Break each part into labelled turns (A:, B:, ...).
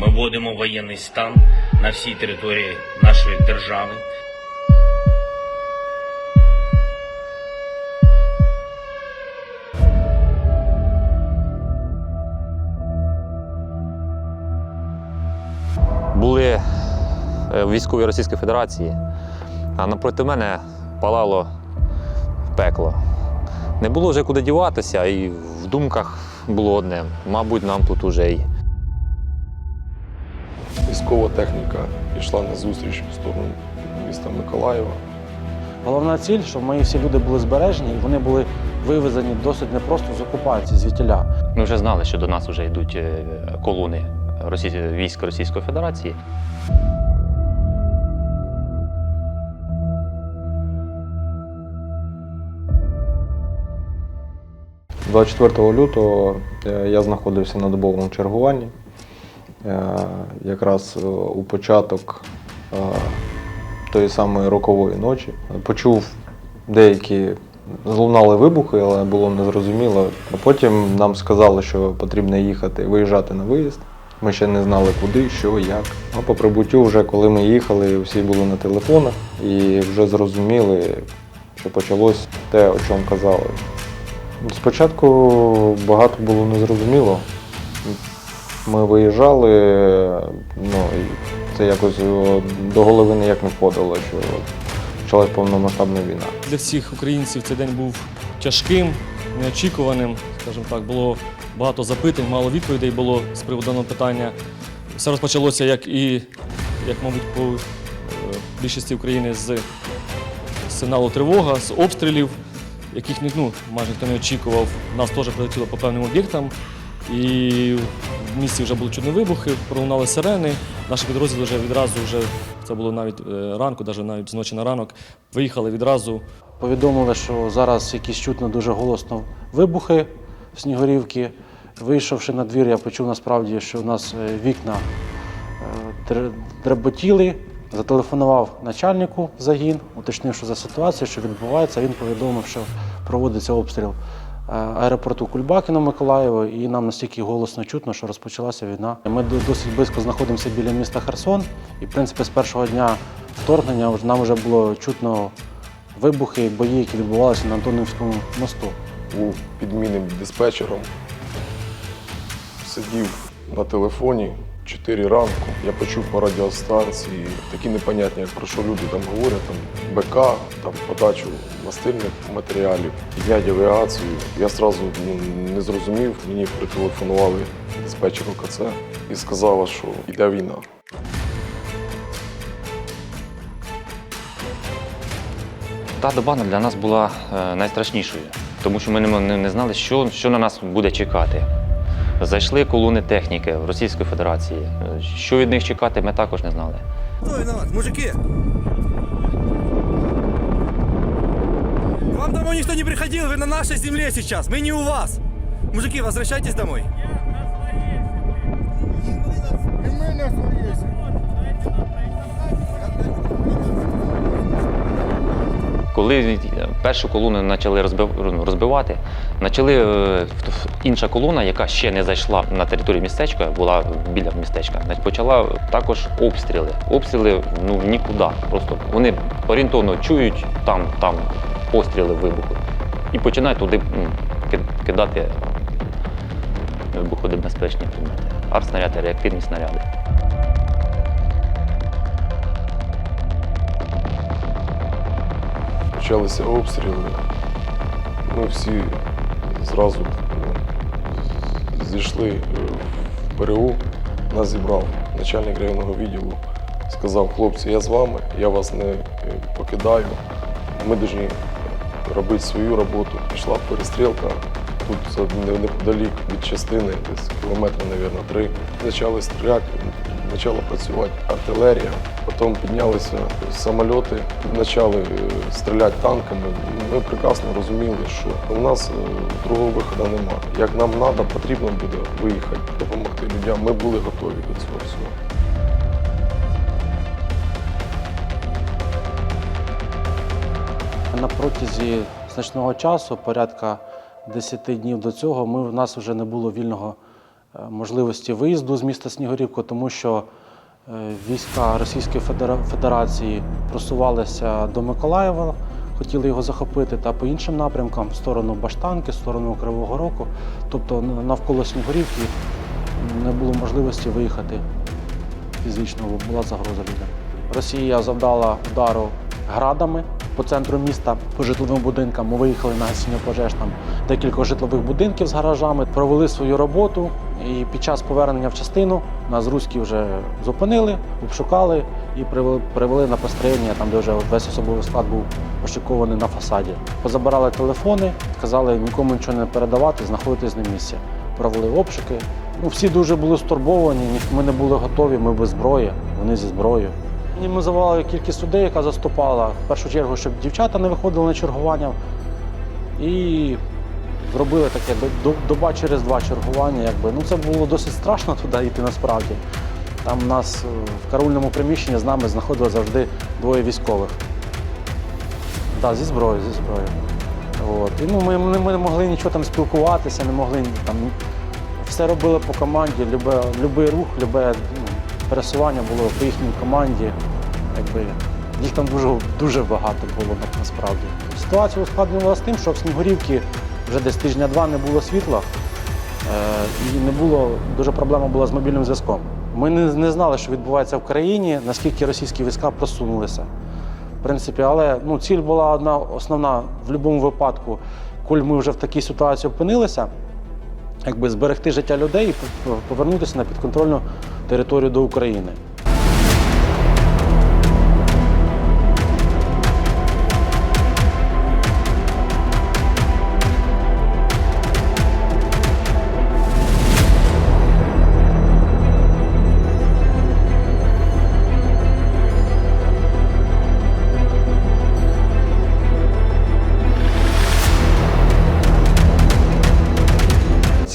A: Ми вводимо воєнний стан на всій території нашої держави.
B: були е, військові Російської Федерації, а напроти мене палало пекло. Не було вже куди діватися, і в думках було одне: мабуть, нам тут уже й
C: Військова техніка пішла на зустріч в сторону міста Миколаєва.
D: Головна ціль, щоб мої всі люди були збережені, і вони були вивезені досить непросто з окупації, звідтіля.
B: ми вже знали, що до нас вже йдуть е, колони військ Російської Федерації.
C: – 24 лютого е, я знаходився на добовому чергуванні. Е, Якраз е, у початок е, тої самої рокової ночі почув деякі злунали вибухи, але було незрозуміло. А потім нам сказали, що потрібно їхати, виїжджати на виїзд. Ми ще не знали куди, що, як. А по прибуттю, вже коли ми їхали, всі були на телефонах і вже зрозуміли, що почалось те, о чому казали. Спочатку багато було незрозуміло. Ми виїжджали, ну і це якось до голови ніяк не входило, що почалась повномасштабна війна.
E: Для всіх українців цей день був тяжким, неочікуваним. Скажімо так, було багато запитань, мало відповідей було з приводу даного питання. Все розпочалося, як і, як, мабуть, по е, більшості України з сигналу тривога, з обстрілів, яких ну, майже ніхто не очікував. Нас теж прилетіло по певним об'єктам. І в місті вже були чудні вибухи, пролунали сирени. Наші підрозділи вже відразу, вже, це було навіть е, ранку, навіть навіть з ночі на ранок, виїхали відразу
D: Повідомили, що зараз якісь чутно дуже голосно вибухи в Снігурівці. Вийшовши на двір, я почув насправді, що у нас е, вікна е, дреботіли. Зателефонував начальнику загін, уточнив, що за ситуацію, що відбувається. Він повідомив, що проводиться обстріл аеропорту Кульбакіна Миколаєва, і нам настільки голосно чутно, що розпочалася війна. Ми досить близько знаходимося біля міста Херсон, і в принципі з першого дня вторгнення нам вже було чутно вибухи, бої, які відбувалися на Антонівському мосту.
C: був підмінним диспетчером. Сидів на телефоні 4 ранку. Я почув по радіостанції такі непонятні, як про що люди там говорять, там БК, там подачу мастильних матеріалів, підняття авіацію. Я одразу ну, не зрозумів. Мені прителефонували диспетчер ОКЦ і сказала, що йде війна.
B: Та доба для нас була е, найстрашнішою, тому що ми не знали, що, що на нас буде чекати. Зайшли колони техніки в Російської Федерації. Що від них чекати, ми також не знали.
F: Кто виноват? Мужики! Вам домой никто не приходил, вы на нашей земле сейчас, мы не у вас. Мужики, возвращайтесь домой.
B: Коли першу колону почали ну, розбивати, почали е, інша колона, яка ще не зайшла на територію містечка, була біля містечка, почала також обстріли. Обстріли ну нікуди. Просто вони орієнтовно чують там, там постріли вибухи і починають туди кидати вибухонебезпечні предмети. Артснаряди, реактивні снаряди.
C: Почалися обстріли. Ми всі зразу ну, зійшли е, в ПРУ, нас зібрав начальник районного відділу, сказав, хлопці, я з вами, я вас не е, покидаю. Ми повинні робити свою роботу. Пішла перестрілка. Тут неподалік від частини, десь кілометра, мабуть, три. Почали стріляти, почала працювати артилерія, потім піднялися самольоти, почали е, стріляти танками. Ми прекрасно розуміли, що у нас е, другого виходу немає. Як нам треба, потрібно буде виїхати, допомогти людям. Ми були готові до цього всього.
D: На протязі значного часу, порядка 10 днів до цього, ми, в нас вже не було вільного можливості виїзду з міста Снігурівку, тому що е, війська Російської Федерації просувалися до Миколаєва, хотіли його захопити, та по іншим напрямкам, в сторону Баштанки, в сторону Кривого Рогу. Тобто навколо Снігурівки не було можливості виїхати фізично, бо була загроза людям. Росія завдала удару градами по центру міста, по житловим будинкам. Ми виїхали на гасіння пожеж там декілька житлових будинків з гаражами, провели свою роботу. І під час повернення в частину нас руські вже зупинили, обшукали і привели, привели на построєння, там де вже весь особовий склад був пошикований на фасаді. Позабирали телефони, сказали нікому нічого не передавати, знаходитись на місці. Провели обшуки. Ну, всі дуже були стурбовані, ні- ми не були готові, ми без зброї, вони зі зброєю. Мінімізували кількість людей, яка заступала. В першу чергу, щоб дівчата не виходили на чергування. І зробили таке до- до- доба через два чергування. Якби. Ну, це було досить страшно туди йти насправді. Там у нас е, в караульному приміщенні з нами знаходили завжди двоє військових. Так, зі зброєю, зі зброєю. От. І, ну, ми, ми не могли нічого там спілкуватися, не могли там. Все робили по команді, любе, любий рух, любе ну, пересування було по їхній команді. Якби, їх там дуже, дуже багато було на- насправді. Ситуація ускладнювалася тим, що в Снігурівці вже десь тижня-два не було світла е, і не було, дуже проблема була з мобільним зв'язком. Ми не, не знали, що відбувається в країні, наскільки російські війська просунулися. В принципі, але ну, ціль була одна основна в будь-якому випадку, коли ми вже в такій ситуації опинилися, якби зберегти життя людей і повернутися на підконтрольну територію до України.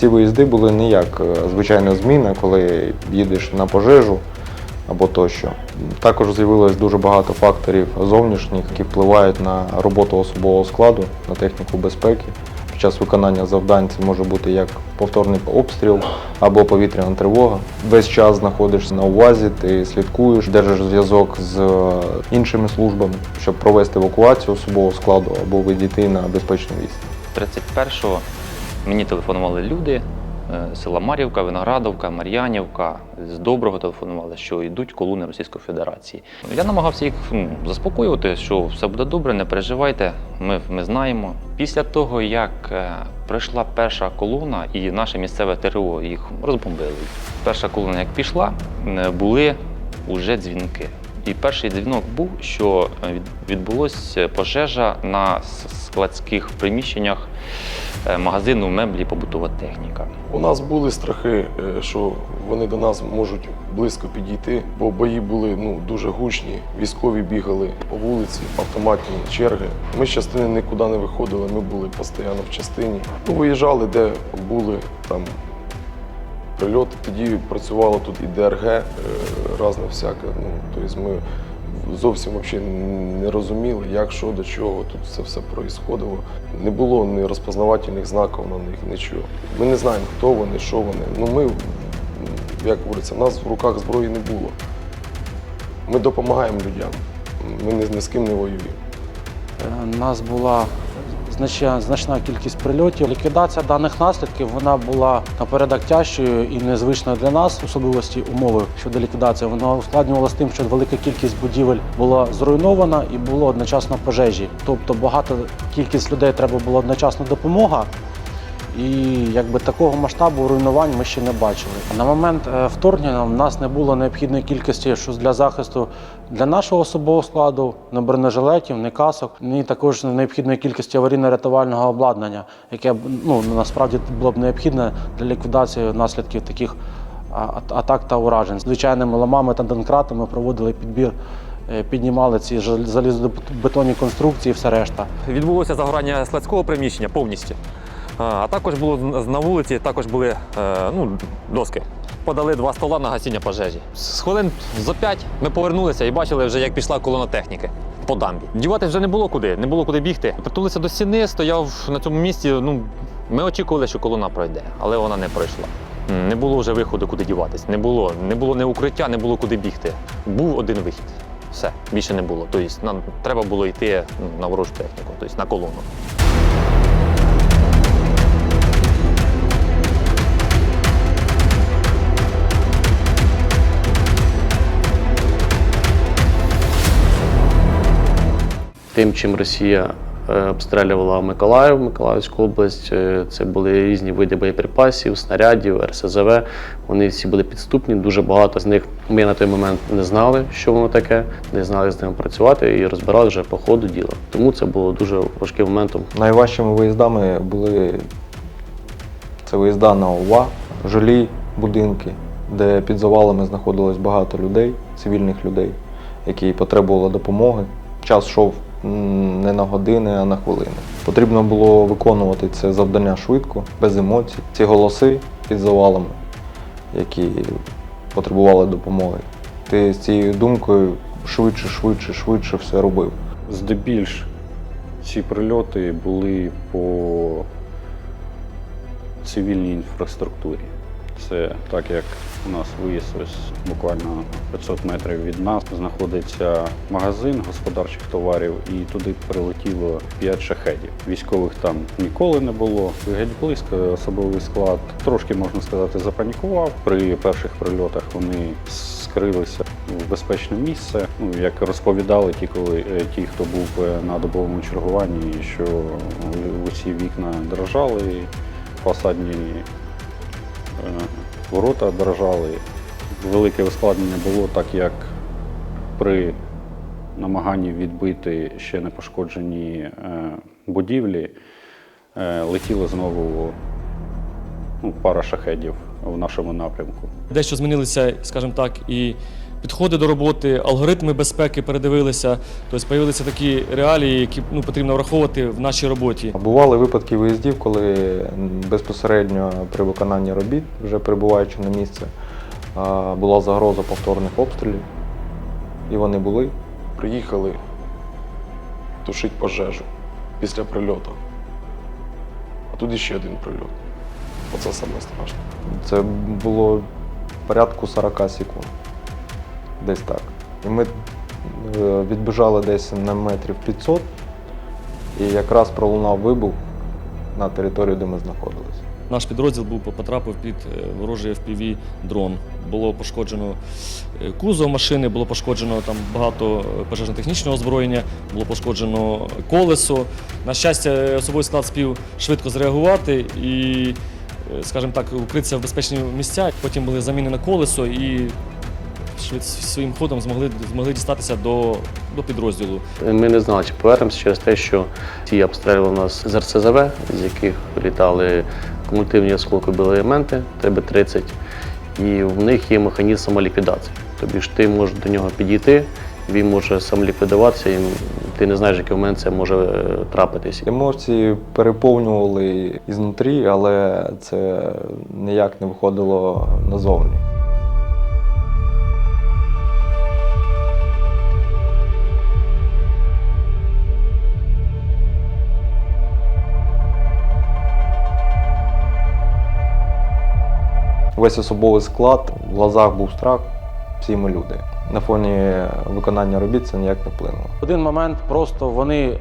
G: Ці виїзди були не як е, звичайна зміна, коли їдеш на пожежу або тощо. Також з'явилось дуже багато факторів зовнішніх, які впливають на роботу особового складу, на техніку безпеки. Під час виконання завдань це може бути як повторний обстріл або повітряна тривога. Весь час знаходишся на увазі, ти слідкуєш, держиш зв'язок з е, іншими службами, щоб провести евакуацію особового складу або відійти на безпечну відстань.
B: 31-го мені телефонували люди е, села Мар'ївка, Виноградовка, Мар'янівка. З Доброго телефонували, що йдуть колони Російської Федерації. Я намагався їх ну, заспокоювати, що все буде добре, не переживайте, ми, ми знаємо. Після того, як е, прийшла перша колона і наше місцеве ТРО їх розбомбили. Перша колона, як пішла, е, були вже дзвінки. І перший дзвінок був, що відбулася пожежа на складських приміщеннях магазину меблі побутова техніка.
C: У нас були страхи, е, що вони до нас можуть близько підійти, бо бої були ну, дуже гучні. Військові бігали по вулиці, автоматні черги. Ми з частини нікуди не виходили, ми були постійно в частині. Ну, виїжджали, де були там прильоти. Тоді працювало тут і ДРГ, е, разне всяке. Ну, тобто ми зовсім взагалі не розуміли, як, що, до чого тут це все проїсходило. Не було ні розпознавательних знаків на них, нічого. Ми не знаємо, хто вони, що вони. Ну ми, як говориться, в нас в руках зброї не було. Ми допомагаємо людям. Ми ні, з ким не воюємо.
D: У нас була значна, кількість прильотів. Ліквідація даних наслідків вона була напередок тяжчою і незвичною для нас, особливості умови щодо ліквідації. Вона ускладнювалася тим, що велика кількість будівель була зруйнована і було одночасно пожежі. Тобто багато кількість людей треба було одночасно допомога. І якби такого масштабу руйнувань ми ще не бачили. На момент е, вторгнення в нас не було необхідної кількості що для захисту для нашого особового складу, не бронежилетів, не касок, ні також необхідної кількості аварійно-рятувального обладнання, яке ну насправді було б необхідне для ліквідації наслідків таких атак та уражень. Звичайними ламами та донкратами проводили підбір, е, піднімали ці залізобетонні конструкції, все решта.
H: Відбулося загорання складського приміщення повністю. А також було на вулиці також були е, ну, доски. Подали два стола на гасіння пожежі. З хвилин за п'ять ми повернулися і бачили вже, як пішла колона техніки по дамбі. Дівати вже не було куди, не було куди бігти. Притулися до стіни, стояв на цьому місці. Ну, ми очікували, що колона пройде, але вона не пройшла. Не було вже виходу, куди діватись. Не було, не було не укриття, не було куди бігти. Був один вихід. Все, більше не було. Тобто нам треба було йти ну, на ворожу техніку, тобто на колону.
I: Тим, чим Росія е, обстрілювала Миколаїв, Миколаївську область. е, Це були різні види боєприпасів, снарядів, РСЗВ. Вони всі були підступні. Дуже багато з них ми на той момент не знали, що воно таке, не знали з ним працювати і розбирали вже по ходу діла. Тому це було дуже важким моментом.
G: Найважчими виїздами були це виїзда на ОВА, жилі будинки, де під завалами знаходилось багато людей, цивільних людей, які потребували допомоги. Час йшов не на години, а на хвилини. Потрібно було виконувати це завдання швидко, без емоцій. Ці голоси під завалами, які потребували допомоги. Ти з цією думкою швидше, швидше, швидше все робив.
J: Здебільш ці прильоти були по цивільній інфраструктурі. Це так як у нас виїзд буквально 500 метрів від нас знаходиться магазин господарчих товарів, і туди прилетіло 5 шахедів. Військових там ніколи не було. Геть близько особовий склад трошки можна сказати запанікував. При перших прильотах вони скрилися в безпечне місце. Ну як розповідали ті, коли е, ті, хто був е, на добовому чергуванні, що усі вікна дрожали, фасадні ворота дрожали. Велике ускладнення було, так як при намаганні відбити ще не пошкоджені е, будівлі е, летіло знову ну, пара шахедів в нашому напрямку.
E: Дещо змінилися, скажімо так, і підходи до роботи, алгоритми безпеки передивилися. Тобто з'явилися такі реалії, які ну, потрібно враховувати в нашій роботі.
G: Бували випадки виїздів, коли безпосередньо при виконанні робіт, вже прибуваючи на місце, була загроза повторних обстрілів. І вони були.
C: Приїхали тушити пожежу після прильоту. А тут іще один прильот. Оце саме страшне.
G: Це було порядку 40 секунд. Десь так. І ми е, відбіжали десь на метрів 500, і якраз пролунав вибух на території, де ми знаходилися.
E: Наш підрозділ був потрапив під е, ворожий FPV дрон. Було пошкоджено е, кузов машини, було пошкоджено там багато пожежно-технічного озброєння, було пошкоджено колесо. На щастя, особовий склад спів швидко зреагувати і, скажімо так, укритися в безпечні місця. Потім були заміни на колесо і швид- своїм ходом змогли, змогли дістатися до, до підрозділу.
I: Ми не знали, чи повернемося через те, що ті обстрілювали нас з РСЗВ, з яких літали кумулятивні осколкові елементи ТБ-30, і в них є механізм самоліквідації. Тобі ж ти можеш до нього підійти, він може самоліквідуватися, і ти не знаєш, в який момент це може е, трапитись.
G: Емоції переповнювали ізнутрі, але це ніяк не виходило назовні. Весь особовий склад, в глазах був страх, всі ми люди. На фоні виконання робіт це ніяк не вплинуло.
D: В один момент просто вони е,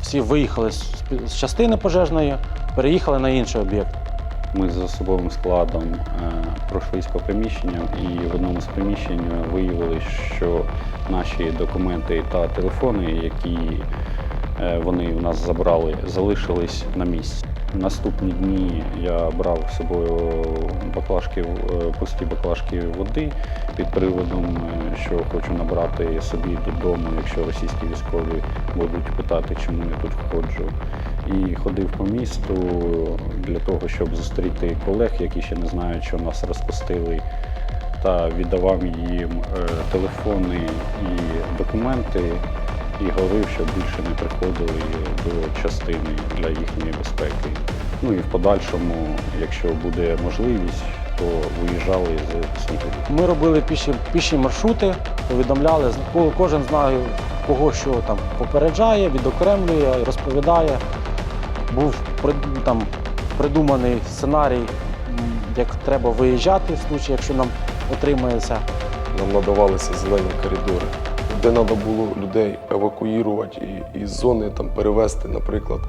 D: всі виїхали з, з частини пожежної, переїхали на інший об'єкт.
J: Ми з особовим складом е, пройшлись по приміщенням і в одному з приміщень виявили, що наші документи та телефони, які е, вони в нас забрали, залишились на місці. Наступні дні я брав з собою баклажки, е, пусті баклажки води під приводом, е, що хочу набрати собі додому, якщо російські військові будуть питати, чому я тут ходжу. І ходив по місту для того, щоб зустріти колег, які ще не знають, що нас розпустили, та віддавав їм е, телефони і документи, і говорив, щоб більше не приходили до частини для їхньої безпеки. Ну і в подальшому, якщо буде можливість, то виїжджали з Снігурів.
D: Ми робили піші, піші маршрути, повідомляли, кожен знає, кого що там попереджає, відокремлює, розповідає. Був там, придуманий сценарій як треба виїжджати, в случаї, якщо нам отримається.
C: Нам надавалися зелені коридори, де треба було людей евакуювати із зони там перевезти, наприклад,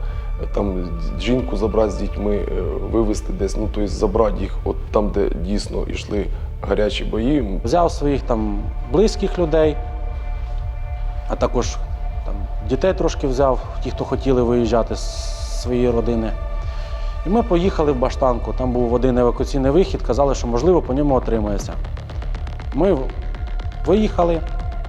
C: там жінку забрати з дітьми, е, вивезти десь, ну тобто забрати їх от там, де дійсно йшли гарячі бої.
D: Взяв своїх там близьких людей, а також там, дітей трошки взяв, ті, хто хотіли виїжджати з своєї родини. І ми поїхали в Баштанку. Там був один евакуаційний вихід, казали, що можливо по ньому отримається. Ми виїхали,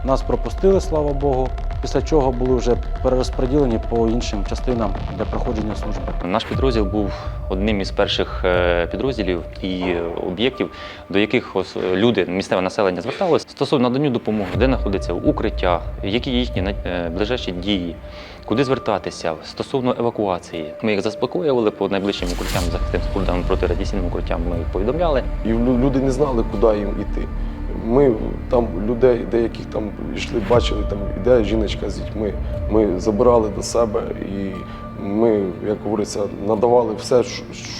D: нас пропустили, слава Богу, після чого були вже перерозподілені по іншим частинам для проходження служби.
B: Наш підрозділ був одним із перших е, підрозділів і об'єктів, до яких ос- люди, місцеве населення зверталося стосовно наданню допомоги, де знаходиться укриття, які їхні е, ближайші дії, куди звертатися стосовно евакуації. Ми їх заспокоювали по найближчим укриттям, захистим спорудам протирадіаційним укриттям. Ми їх повідомляли.
C: І люди не знали, куди їм йти. Ми там людей, деяких там йшли, бачили, там іде жіночка з дітьми. Ми забирали до себе і ми, як говориться, надавали все,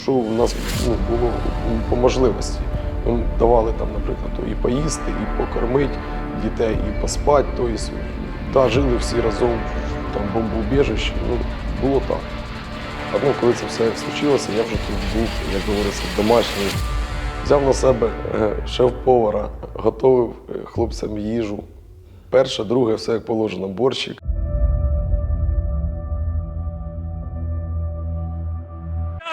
C: що- в нас ну, було по можливості. Ми давали там, наприклад, і поїсти, і покормити дітей, і поспати. Тобто, да, жили всі разом там бомбоубіжищі. Ну, було так. А ну, коли це все случилося, я вже тут був, як говориться, домашній. Взяв на себе е, шеф-повара, готовив е, хлопцям їжу. Перше, друге, все як положено, борщик.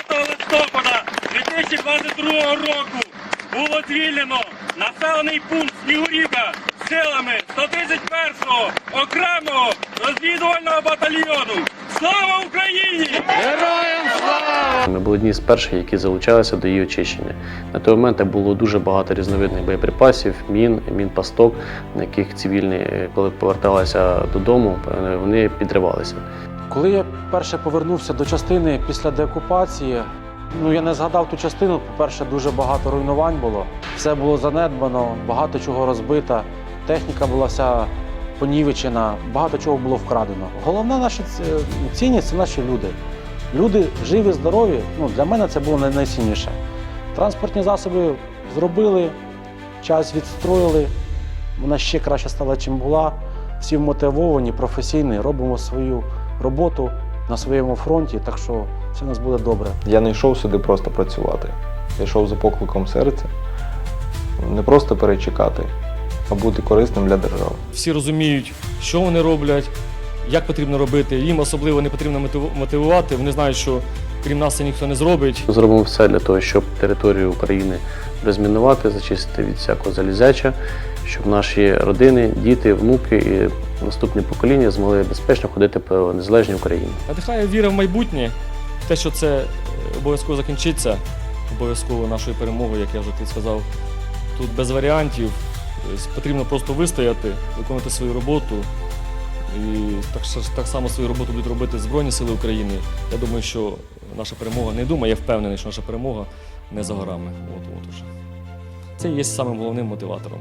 K: 5 листопада 2022 року було звільнено населений пункт Снігурівка силами 131-го окремого розвідувального батальйону. Слава Україні!
I: Ми були одні з перших, які залучалися до її очищення. На той момент було дуже багато різновидних боєприпасів, мін, мін-пасток, на яких цивільні, коли поверталися додому, вони підривалися.
D: Коли я перше повернувся до частини після деокупації, ну я не згадав ту частину. По-перше, дуже багато руйнувань було. Все було занедбано, багато чого розбито. Техніка була вся понівечена, багато чого було вкрадено. Головна наша цінність це наші люди. Люди живі, здорові. Ну, для мене це було най- найцінніше. Транспортні засоби зробили, час відстроїли. Вона ще краще стала, чим була. Всі вмотивовані, професійні, робимо свою роботу на своєму фронті, так що все у нас буде добре.
G: Я не йшов сюди просто працювати. Я йшов за покликом серця. Не просто перечекати, а бути корисним для держави.
E: Всі розуміють, що вони роблять, як потрібно робити. Їм особливо не потрібно мотивувати. Вони знають, що крім нас це ніхто не зробить.
I: Зробимо все для того, щоб територію України розмінувати, зачистити від всякого залізяча, щоб наші родини, діти, внуки і наступні покоління змогли безпечно ходити по незалежній Україні.
E: Надихає віра в майбутнє, в те, що це е, обов'язково закінчиться, обов'язково нашою перемогою, як я вже ти сказав. Тут без варіантів. Тобто Потрібно просто вистояти, виконати свою роботу. І так, так само свою роботу будуть робити Збройні Сили України. Я думаю, що наша перемога, не думаю, я впевнений, що наша перемога не за горами. От, от уже. Це є самим головним мотиватором.